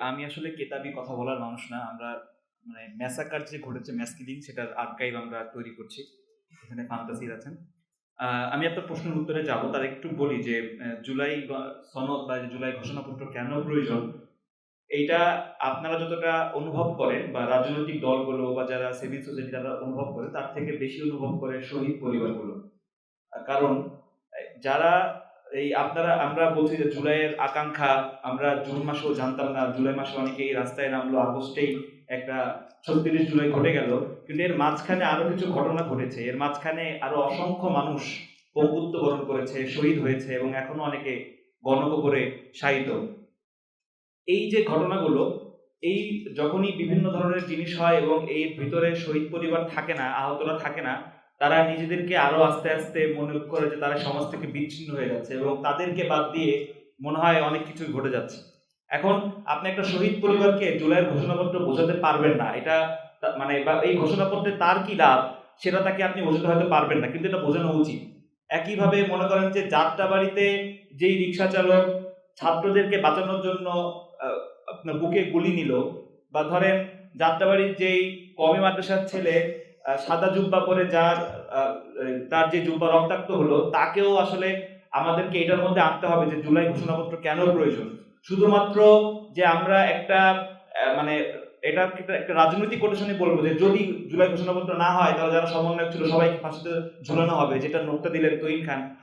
আমি আসলে কেতাবি কথা বলার মানুষ না। আমরা মানে ম্যাসাকার যে ঘটেছে ম্যাস কিলিং সেটার আর্কাইভ আমরা তৈরি করছি। এখানে ফান্টাসির আছেন। আমি আপনার প্রশ্নের উত্তরে যাব। তার একটু বলি যে জুলাই সনদ বা জুলাই ঘোষণাপত্র কেন প্রয়োজন? এইটা আপনারা যতটা অনুভব করেন বা রাজনৈতিক দলগুলো বা যারা সিভিল সোসাইটি যারা অনুভব করে, তার থেকে বেশি অনুভব করে শহীদ পরিবারগুলো। কারণ, যারা এই আপনারা, আমরা বলছি যে জুলাইয়ের আকাঙ্ক্ষা, আমরা জুন মাসেও জানতাম না, জুলাই মাসে অনেকেই রাস্তায় নামলো, আগস্টেই একটা ছত্রিশ জুলাই ঘটে গেল। কিন্তু এর মাঝখানে আরও কিছু ঘটনা ঘটেছে। এর মাঝখানে আরও অসংখ্য মানুষ পঙ্গুত্ব বরণ করেছে, শহীদ হয়েছে এবং এখনও অনেকে গণকবরে শায়িত। এই যে ঘটনাগুলো, এই যখনই বিভিন্ন ধরনের জিনিস হয় এবং এই ভিতরে শহীদ পরিবার থাকে না, আহতরা থাকে না তারা নিজেদেরকে আরও আস্তে আস্তে মনে করে যে তারা সমাজ থেকে বিচ্ছিন্ন হয়ে যাচ্ছে এবং তাদেরকে বাদ দিয়ে মনে হয় অনেক কিছু ঘটে যাচ্ছে। এখন আপনি একটা শহীদ পরিবারকে জুলাইয়ের ঘোষণাপত্র বোঝাতে পারবেন না, এটা মানে এই ঘোষণাপত্রে তার কি লাভ, সেটা তাকে আপনি বোঝাতে হয়তো পারবেন না, কিন্তু এটা বোঝানো উচিত। একইভাবে মনে করেন যে যাত্রা বাড়িতে যেই রিক্সা চালক ছাত্রদেরকে বাঁচানোর জন্য আপনার বুকে গুলি নিল বা ধরেন যাত্রাবাড়ির যেই কমি মাদ্রাসার ছেলে সাদা জুব্বা পরে যার তার যে জুব্বা রক্তাক্ত হলো, তাকেও আসলে আমাদেরকে এটার মধ্যে আনতে হবে যে জুলাই ঘোষণাপত্র কেন প্রয়োজন? শুধুমাত্র যে আমরা একটা মানে এটা একটা- রাজনৈতিক কোটেশনে বলব যে যদি জুলাই ঘোষণাপত্র না হয়, তাহলে যারা সমন্বয়ক ছিল সবাইকে ফাঁসিতে ঝুলানো হবে, যেটা নোটটা দিলেন তৈন খান।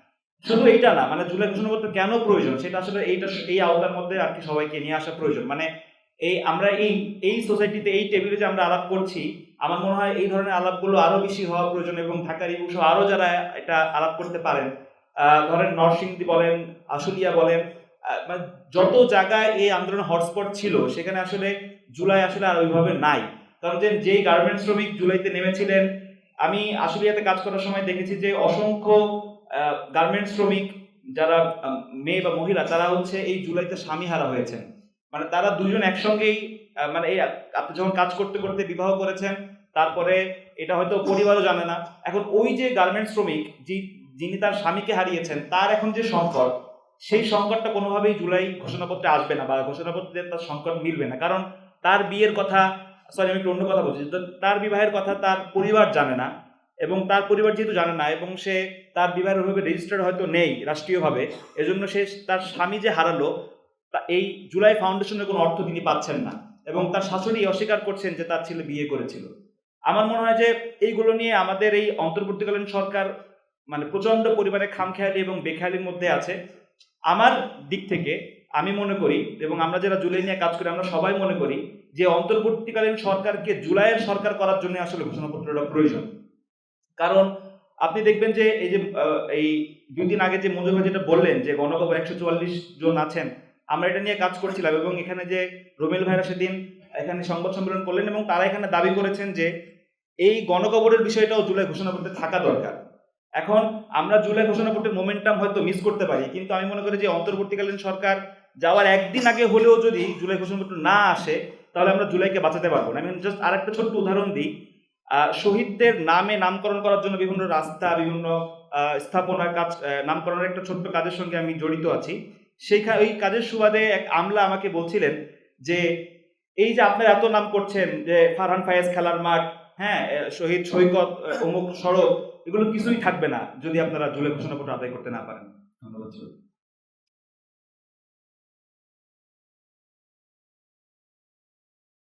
শুধু এইটা না মানে জুলাই ঘোষণাপত্র কেন প্রয়োজন? সেটা আসলে এইটা, এই আওতার মধ্যে আর কি সবাইকে নিয়ে আসা প্রয়োজন। মানে এই আমরা এই এই সোসাইটিতে এই টেবিলে যে আমরা আলাপ করছি, আমার মনে হয় এই ধরনের আলাপগুলো আরও বেশি হওয়া প্রয়োজন এবং ঢাকার ইবু সহ আরও যারা এটা আলাপ করতে পারেন ধরেন নরসিংদী বলেন, আশুলিয়া বলেন মানে যত জায়গায় এই আন্দোলন হটস্পট ছিল, সেখানে আসলে জুলাই আসলে আর ওইভাবে নাই। কারণ যে, যেই গার্মেন্টস শ্রমিক জুলাইতে নেমেছিলেন, আমি আশুলিয়াতে কাজ করার সময় দেখেছি যে অসংখ্য গার্মেন্টস শ্রমিক, যারা মেয়ে বা মহিলা, তারা হচ্ছে এই জুলাইতে স্বামী হারা হয়েছেন। মানে তারা দুজন একসঙ্গেই মানে এই আপনি যখন কাজ করতে করতে বিবাহ করেছেন, তারপরে এটা হয়তো পরিবারও জানে না। এখন ওই যে গার্মেন্ট শ্রমিক যিনি তার স্বামীকে হারিয়েছেন, তার এখন যে সংকট, সেই সংকটটা কোনোভাবেই জুলাই ঘোষণাপত্রে আসবে না বা ঘোষণাপত্রে তার সংকট মিলবে না। কারণ তার বিয়ের কথা, সরি, আমি একটু অন্য কথা বলছি তার বিবাহের কথা তার পরিবার জানে না এবং তার পরিবার যেহেতু জানে না এবং সে তার বিবাহের ওইভাবে রেজিস্টার্ড হয়তো নেই রাষ্ট্রীয়ভাবে, এজন্য সে তার স্বামী যে হারালো তা এই জুলাই ফাউন্ডেশনের কোনো অর্থ তিনি পাচ্ছেন না এবং তার শাশুড়ি অস্বীকার করছেন যে তার ছেলে বিয়ে করেছিল। আমার মনে হয় যে এইগুলো নিয়ে আমাদের এই অন্তর্বর্তীকালীন সরকার মানে প্রচণ্ড পরিমাণে খামখেয়ালি এবং বেখেয়ালির মধ্যে আছে। আমার দিক থেকে আমি মনে করি এবং আমরা যারা জুলাই নিয়ে কাজ করি আমরা সবাই মনে করি যে অন্তর্বর্তীকালীন সরকারকে জুলাইয়ের সরকার করার জন্য আসলে ঘোষণাপত্রটা প্রয়োজন। কারণ আপনি দেখবেন যে এই যে এই দুই দিন আগে যে মঞ্জুর যেটা বললেন যে গণকবর একশো চুয়াল্লিশ জন আছেন আমরা এটা নিয়ে কাজ করছিলাম এবং এখানে যে রুমেল ভাইরা সেদিন এখানে সংবাদ সম্মেলন করলেন এবং তারা এখানে দাবি করেছেন যে এই গণকবরের বিষয়টাও জুলাই ঘোষণাপত্রে থাকা দরকার। এখন আমরা জুলাই ঘোষণাপত্রের মোমেন্টাম হয়তো মিস করতে পারি কিন্তু আমি মনে করি যে অন্তর্বর্তীকালীন সরকার যাওয়ার একদিন আগে হলেও যদি জুলাই ঘোষণাপত্র না আসে তাহলে আমরা জুলাইকে বাঁচাতে পারব না। আমি জাস্ট আর একটা ছোট্ট উদাহরণ দিই। শহীদদের নামে নামকরণ করার জন্য বিভিন্ন রাস্তা বিভিন্ন আহ, স্থাপনার কাজ নামকরণের একটা ছোট্ট কাজের সঙ্গে আমি জড়িত আছি। সেইখানে ওই কাজের সুবাদে এক আমলা আমাকে বলছিলেন যে, এই যে আপনারা এত নাম করছেন যে ফারহান ফায়েজ, খেলার মাঠ হ্যাঁ শহীদ সৈকত অমুক সড়ক, এগুলো কিছুই থাকবে না যদি আপনারা জুলাই ঘোষণাপত্র আদায় করতে না পারেন। ধন্যবাদ